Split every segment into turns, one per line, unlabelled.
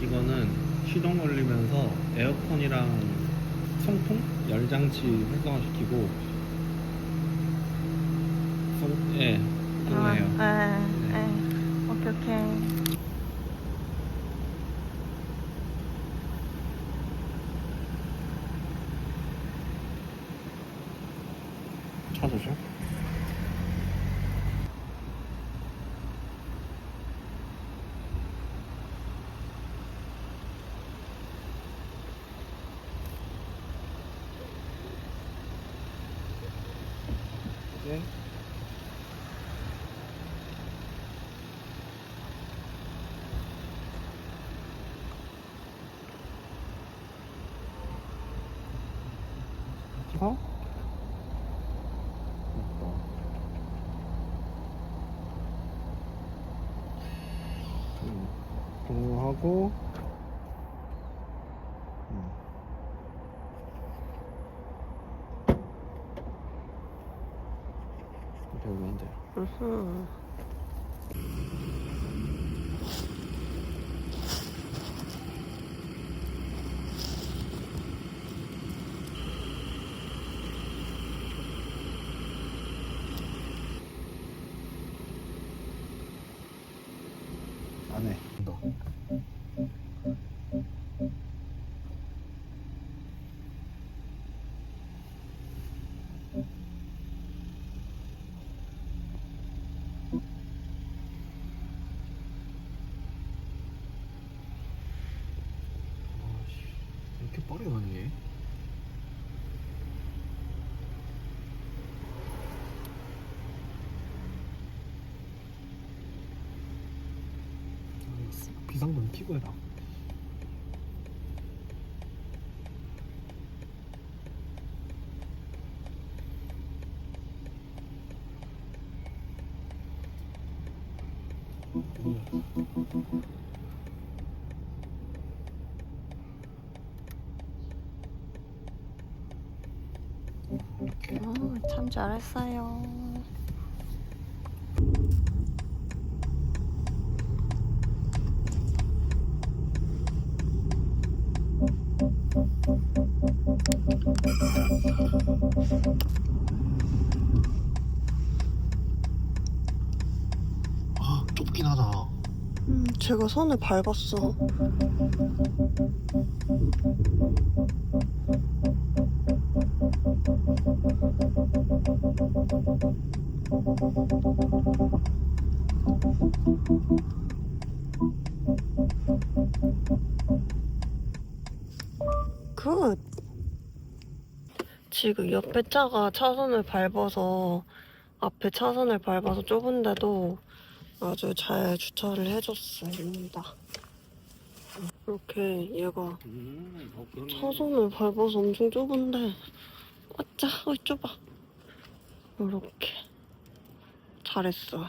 이거는 시동 걸리면서 에어컨이랑 송풍 열장치 활성화시키고 송, 예, 그거예요.
아, 네, 네. 오케이, 오케이.
찾으죠? 네. 찍어? 음, 종료 하고 음. 하면 돼요.
으흠.
안 해. 너. 아씨, 이렇게 빠르게 가는 게? 아, 비상등 켜고 해라.
음, 참 잘했어요.
하다.
음, 제가 손을 밟았어. 굿. 지금 옆에 차가 차선을 밟아서 앞에 차선을 밟아서 좁은데도 아주 잘 주차를 해줬습니다. 이렇게 얘가. 차선을 밟아서 엄청 좁은데 아짜 어이 좁아 이렇게 잘했어요.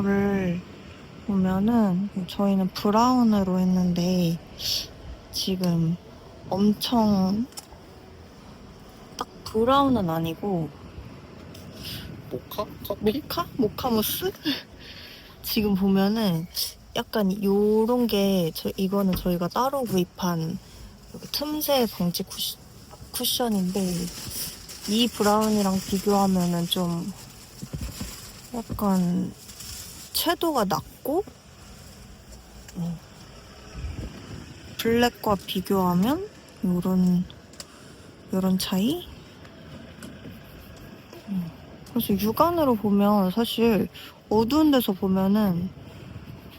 컬러를 보면은 저희는 브라운으로 했는데 지금 엄청 딱 브라운은 아니고
모카? 커피?
모카? 모카무스? 지금 보면은 약간 요런 게 저, 이거는 저희가 따로 구입한 여기 틈새 방지 쿠시, 쿠션인데 이 브라운이랑 비교하면은 좀 약간 채도가 낮고 음, 블랙과 비교하면 요런 요런 차이? 음, 그래서 육안으로 보면 사실 어두운 데서 보면은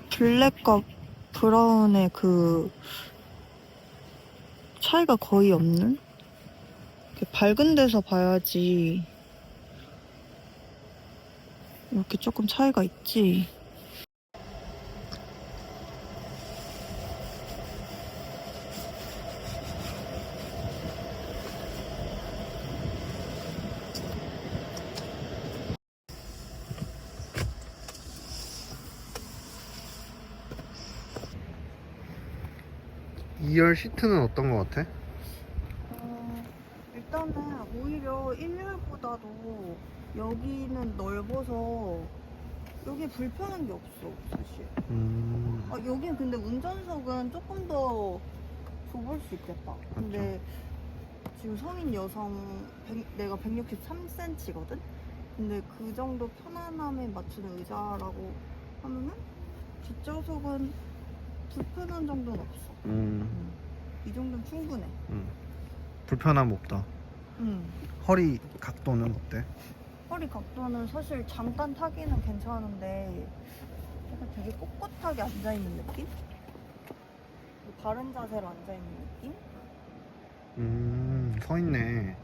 블랙과
브라운의 그 차이가 거의 없는? 밝은 데서 봐야지 이렇게 조금 차이가 있지.
이열 시트는 어떤 거 같아?
여기는 넓어서 여기 불편한 게 없어 사실.
음.
아, 여긴 근데 운전석은 조금 더 좁을 수 있겠다. 근데 지금 성인 여성 100 내가 163cm거든? 근데 그 정도 편안함에 맞추는 의자라고 하면은 뒷좌석은 불편한 정도는 없어.
음.
음. 이 정도는 충분해.
음. 불편함 없다.
음.
허리 각도는 어때?
허리 각도는 사실 잠깐 타기는 괜찮은데 약간 되게 꼿꼿하게 앉아있는 느낌? 바른 자세로 앉아있는 느낌?
음. 서 있네.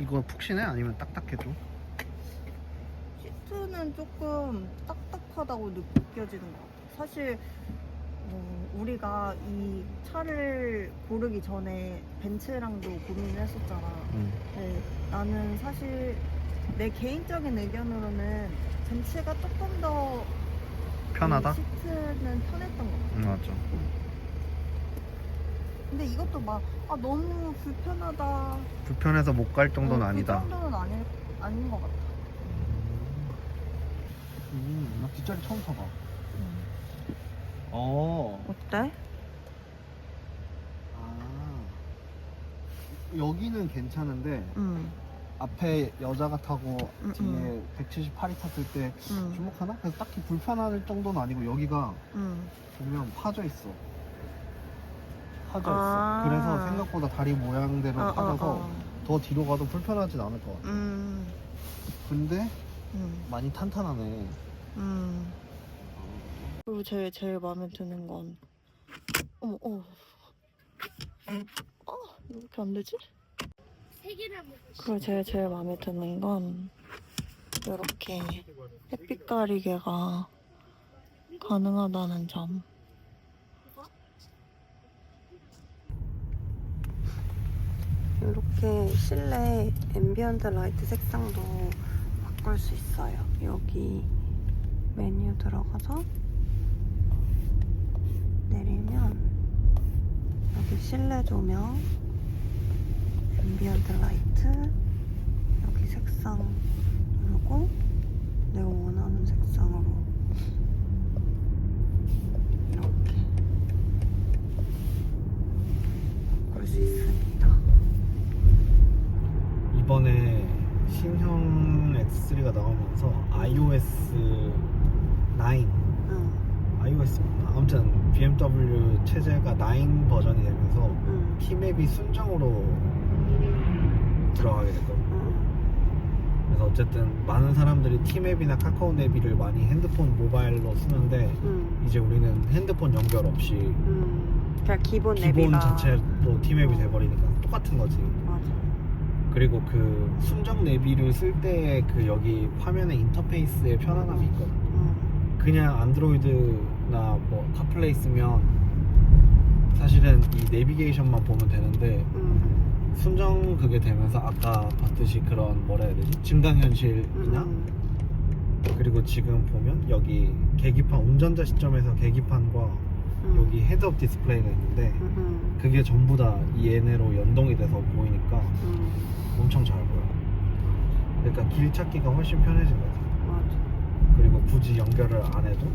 이거 푹신해? 아니면 딱딱해도?
시트는 조금 딱딱하다고 느껴지는 것 같아. 사실 뭐 우리가 이 차를 고르기 전에 벤츠랑도 고민을 했었잖아.
음.
네, 나는 사실 내 개인적인 의견으로는 벤츠가 조금 더
편하다?
이 시트는 편했던 것 같아.
음, 맞아.
근데 이것도 막 아, 너무 불편하다.
불편해서 못 갈 정도는
어,
아니다.
그 정도는 아니, 아닌 것 같아.
음, 나 뒷자리 처음 타봐.
음.
어.
어때?
아. 여기는 괜찮은데
응.
앞에 여자가 타고
음,
뒤에 178이 탔을 때
응.
주목하나? 그래서 딱히 불편할 정도는 아니고 여기가
응.
보면 파져 있어. 파져
아.
있어. 그래서 생각보다 다리 모양대로
어, 어,
파져서
어.
더 뒤로 가도 불편하진 않을 것 같아.
음.
근데
음.
많이 탄탄하네.
음. 그리고 제일 제일 마음에 드는 건 어머 어. 어 이렇게 안 되지? 그리고 제일 제일 마음에 드는 건 이렇게 햇빛 가리개가 가능하다는 점. 이렇게 실내 앰비언트 라이트 색상도 바꿀 수 있어요. 여기 메뉴 들어가서 내리면 여기 실내 조명, 앰비언트 라이트, 여기 색상 누르고 내가 원하는 색상으로. 이렇게. 바꿀 수 있습니다.
이번에 신형 X3가 나오면서 iOS 9,
응,
iOS? 아무튼 BMW 체제가 9 버전이 되면서
응,
키맵이 순정으로 들어가게 됐거든요.
응,
그래서 어쨌든 많은 사람들이 티맵이나 카카오 내비를 많이 핸드폰 모바일로 쓰는데
응,
이제 우리는 핸드폰 연결 없이
응. 그냥 기본
기본
내비가
자체로 티맵이
어.
돼버리니까 똑같은 거지.
맞아.
그리고 그 순정 내비를 쓸 때 그 여기 화면의 인터페이스에 편안함이 있거든.
응,
그냥 안드로이드나 뭐 카플레이 쓰면 사실은 이 내비게이션만 보면 되는데
응,
순정 그게 되면서 아까 봤듯이 그런 뭐라 해야 되지? 증강현실이나
응,
그리고 지금 보면 여기 계기판 운전자 시점에서 계기판과
응.
여기 헤드업 디스플레이가 있는데
응, 응,
그게 전부 다이 얘네로 연동이 돼서 보이니까
응.
엄청 잘 보여. 그러니까 길 찾기가 훨씬 편해진 거지.
맞아,
그리고 굳이 연결을 안 해도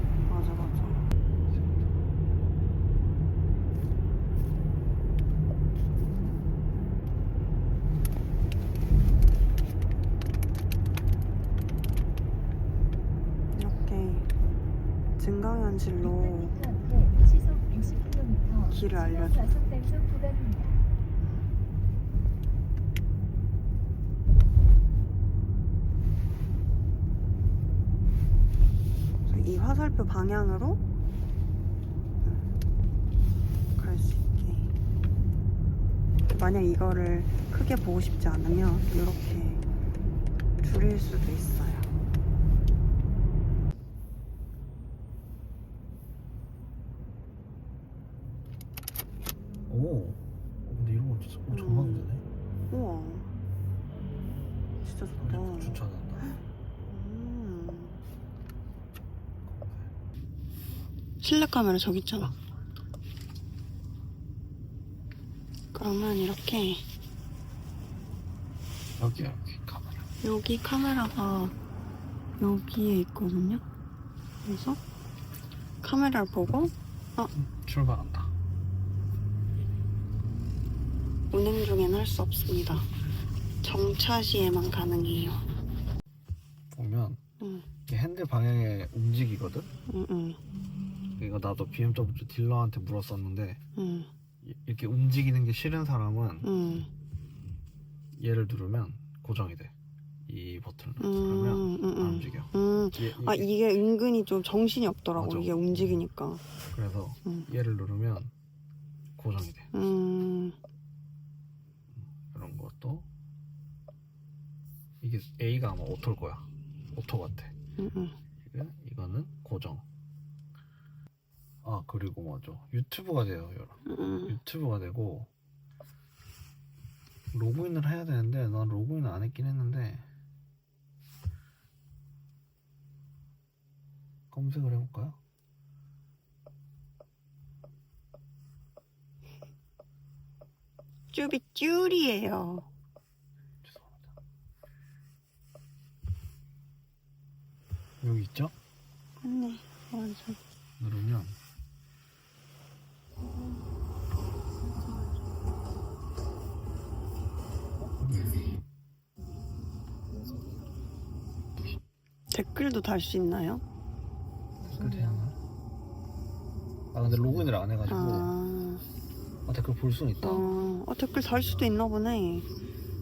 신문실로 길을 알려줘. 이 화살표 방향으로 갈 수 있게. 만약 이거를 크게 보고 싶지 않으면 이렇게 줄일 수도 있어요. 카메라 저기 있잖아. 그러면 이렇게
여기 여기 카메라.
여기 카메라가 여기에 있거든요. 그래서 카메라를 보고
출발한다.
운행 중엔 할 수 없습니다. 정차 시에만 가능해요.
보면
응,
이게 핸들 방향에 움직이거든.
응, 응,
이거 나도 BMW 딜러한테 물었었는데
응,
이- 이렇게 움직이는 게 싫은 사람은
응,
얘를 누르면 고정이 돼. 이 버튼을
음,
누르면
음,
안
음.
움직여.
음.
얘-
아
이게-
이게 은근히 좀 정신이 없더라고
맞아.
이게 움직이니까.
그래서
음.
얘를 누르면 고정이 돼.
음,
이런 것도 이게 A가 아마 오토일 거야. 오토 같아.
음, 음.
이거- 이거는 고정. 아 그리고 뭐죠? 유튜브가 돼요, 여러분.
음.
유튜브가 되고 로그인을 해야 되는데 난 로그인을 안 했긴 했는데 검색을 해볼까요?
쭈비 쭈리예요.
죄송합니다. 여기 있죠?
맞네, 맞아.
누르면
댓글도 달 수 있나요?
댓글 되나? 아 근데 로그인을 안 해가지고
아,
아, 댓글 볼 수는 있다.
어, 어, 댓글 달 수도 있나 보네.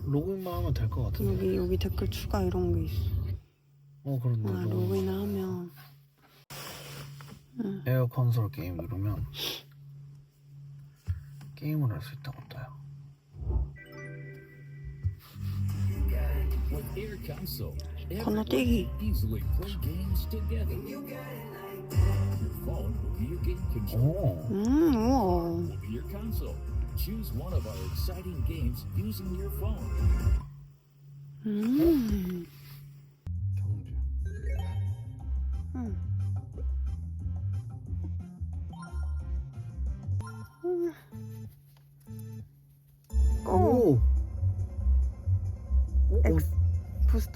로그인만 하면 될 것 같은데.
여기 여기 댓글 추가 이런 게 있어.
어 그런데
아,
로그인.
하면. 응.
에어 콘솔 게임 누르면 게임을 할 수 있다고 떠요.
With Air Console, こ
の
定義
うん、
もう。
うん。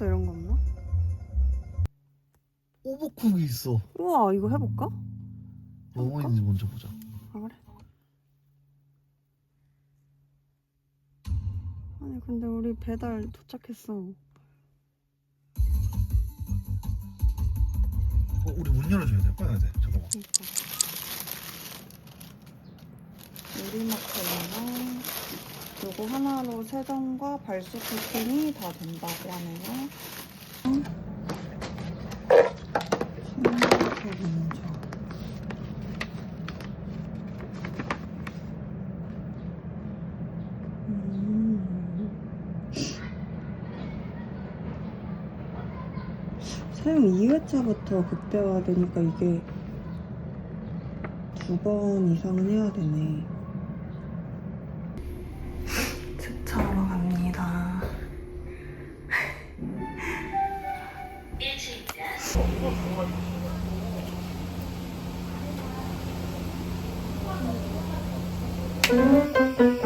부스터 이런 거 없나?
오버쿡이 있어.
우와, 이거 해볼까?
뭐가 있는지 먼저 보자.
아, 그래? 아니, 근데 우리 배달 도착했어.
어, 우리 문 열어줘야 돼. 빨리 가야 돼. 잠깐만.
그러니까. 요리마카롱랑 요거 하나로 세정과 발수 코팅이 다 된다고 하네요. 먼저. 음. 사용 2회차부터 극대화되니까 이게 두 번 이상은 해야 되네.
Música